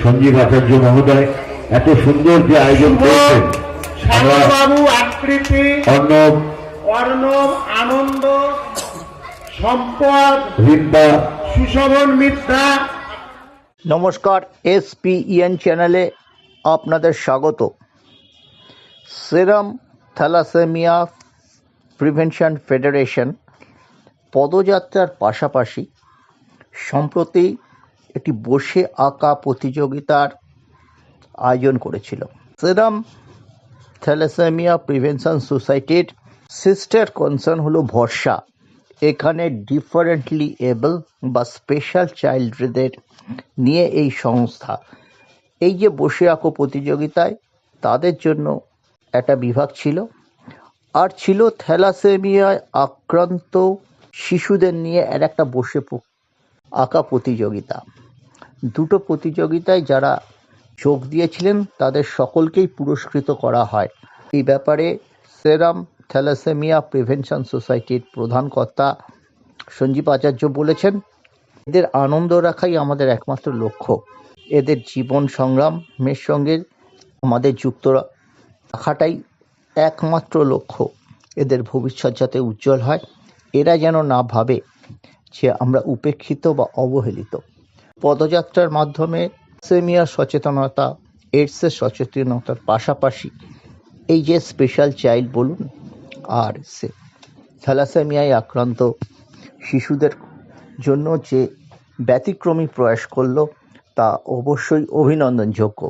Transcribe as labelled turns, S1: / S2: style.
S1: সঞ্জীব আচার্য মহোদয় এত সুন্দর যে আয়োজন করেছেন।
S2: শ্যামলবাবু আকৃতি
S1: অর্ণব
S2: অর্ণব আনন্দ সম্পদ
S1: রিম্পা
S2: সুশোভন মিত্রা।
S3: নমস্কার এসপিইএন চ্যানেলে আপনাদের স্বাগত। সেরাম থ্যালাসেমিয়া প্রিভেনশন ফেডারেশন পদযাত্রার পাশাপাশি সম্প্রতি একটি বসে আঁকা প্রতিযোগিতার আয়োজন করেছিল। সেরাম থ্যালাসেমিয়া প্রিভেনশন সোসাইটির সিস্টার কনসার্ন হলো ভরসা। এখানে ডিফারেন্টলি এবল বা স্পেশাল চাইল্ডদের নিয়ে এই সংস্থা। এই যে বসে আঁকো প্রতিযোগিতায় তাদের জন্য একটা বিভাগ ছিল। আর ছিল থ্যালাসেমিয়ায় আক্রান্ত শিশুদের নিয়ে আর একটা বসে আঁকা প্রতিযোগিতা। দুটো প্রতিযোগিতায় যারা যোগ দিয়েছিলেন, তাদের সকলকেই পুরস্কৃত করা হয়। এই ব্যাপারে সেরাম থ্যালাসেমিয়া প্রিভেনশন সোসাইটির প্রধান কর্তা সঞ্জীব আচার্য বলেছেন, এদের আনন্দ রাখাই আমাদের একমাত্র লক্ষ্য। এদের জীবন সংগ্রামের সঙ্গে আমাদের যুক্ত রাখাটাই একমাত্র লক্ষ্য। এদের ভবিষ্যৎ যাতে উজ্জ্বল হয়, এরা যেন না ভাবে। যে আমরা উপেক্ষিত বা অবহেলিত। পদযাত্রার মাধ্যমে সেমিয়া সচেতনতা এইডসের সচেতনতার পাশাপাশি এই যে স্পেশাল চাইল্ড বলুন, আর সে থ্যালাসেমিয়ায় আক্রান্ত শিশুদের জন্য যে ব্যতিক্রমী প্রয়াস করল, তা অবশ্যই অভিনন্দনযোগ্য।